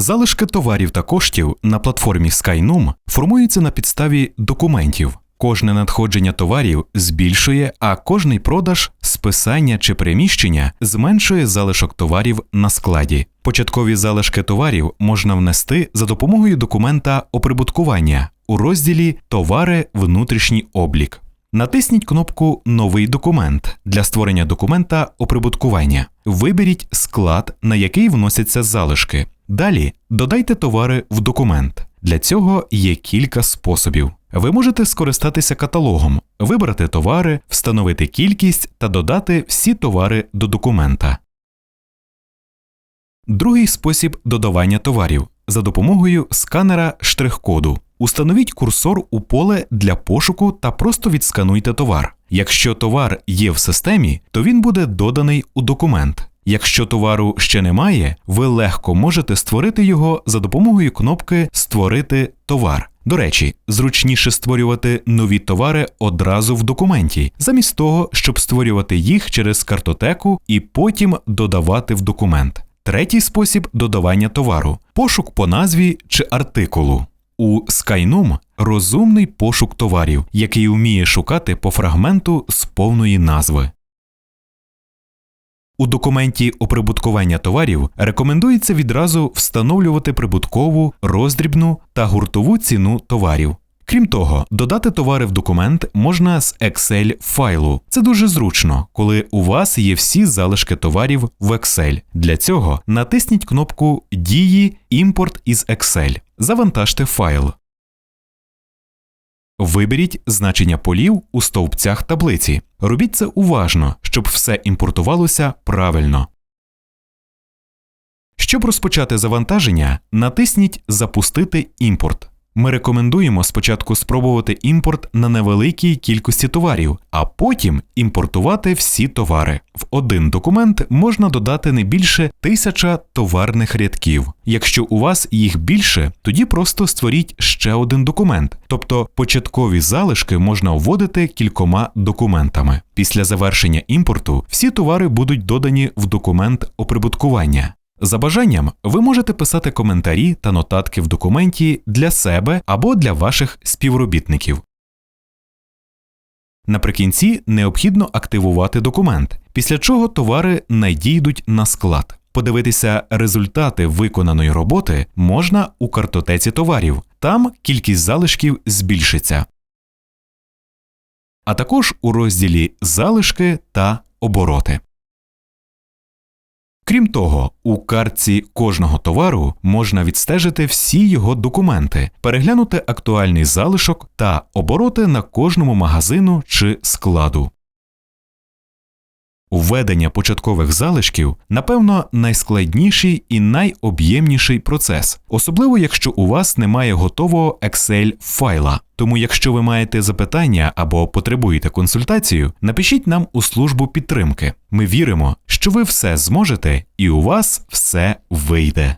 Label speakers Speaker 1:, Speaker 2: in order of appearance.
Speaker 1: Залишки товарів та коштів на платформі SkyNum формуються на підставі документів. Кожне надходження товарів збільшує, а кожний продаж, списання чи переміщення зменшує залишок товарів на складі. Початкові залишки товарів можна внести за допомогою документа оприбуткування у розділі Товари внутрішній облік. Натисніть кнопку Новий документ для створення документа оприбуткування. Виберіть склад, на який вносяться залишки. Далі додайте товари в документ. Для цього є кілька способів. Ви можете скористатися каталогом, вибрати товари, встановити кількість та додати всі товари до документа. Другий спосіб додавання товарів за допомогою сканера штрих-коду. Установіть курсор у поле для пошуку та просто відскануйте товар. Якщо товар є в системі, то він буде доданий у документ. Якщо товару ще немає, ви легко можете створити його за допомогою кнопки Створити товар. До речі, зручніше створювати нові товари одразу в документі, замість того, щоб створювати їх через картотеку і потім додавати в документ. Третій спосіб додавання товару пошук по назві чи артикулу. У Skynum розумний пошук товарів, який вміє шукати по фрагменту з повної назви. У документі оприбуткування товарів рекомендується відразу встановлювати прибуткову, роздрібну та гуртову ціну товарів. Крім того, додати товари в документ можна з Excel файлу. Це дуже зручно, коли у вас є всі залишки товарів в Excel. Для цього натисніть кнопку Дії Імпорт із Excel. Завантажте файл. Виберіть значення полів у стовпцях таблиці. Робіть це уважно, щоб все імпортувалося правильно. Щоб розпочати завантаження, натисніть Запустити імпорт. Ми рекомендуємо спочатку спробувати імпорт на невеликій кількості товарів, а потім імпортувати всі товари. В один документ можна додати не більше тисяча товарних рядків. Якщо у вас їх більше, тоді просто створіть ще один документ, тобто початкові залишки можна вводити кількома документами. Після завершення імпорту всі товари будуть додані в документ оприбуткування. За бажанням, ви можете писати коментарі та нотатки в документі для себе або для ваших співробітників. Наприкінці необхідно активувати документ, після чого товари надійдуть на склад. Подивитися результати виконаної роботи можна у картотеці товарів, там кількість залишків збільшиться. А також у розділі Залишки та обороти. Крім того, у картці кожного товару можна відстежити всі його документи, переглянути актуальний залишок та обороти на кожному магазину чи складу. Введення початкових залишків, напевно, найскладніший і найоб'ємніший процес, особливо якщо у вас немає готового Excel файла. Тому, якщо ви маєте запитання або потребуєте консультацію, напишіть нам у службу підтримки. Ми віримо, що ви все зможете і у вас все вийде.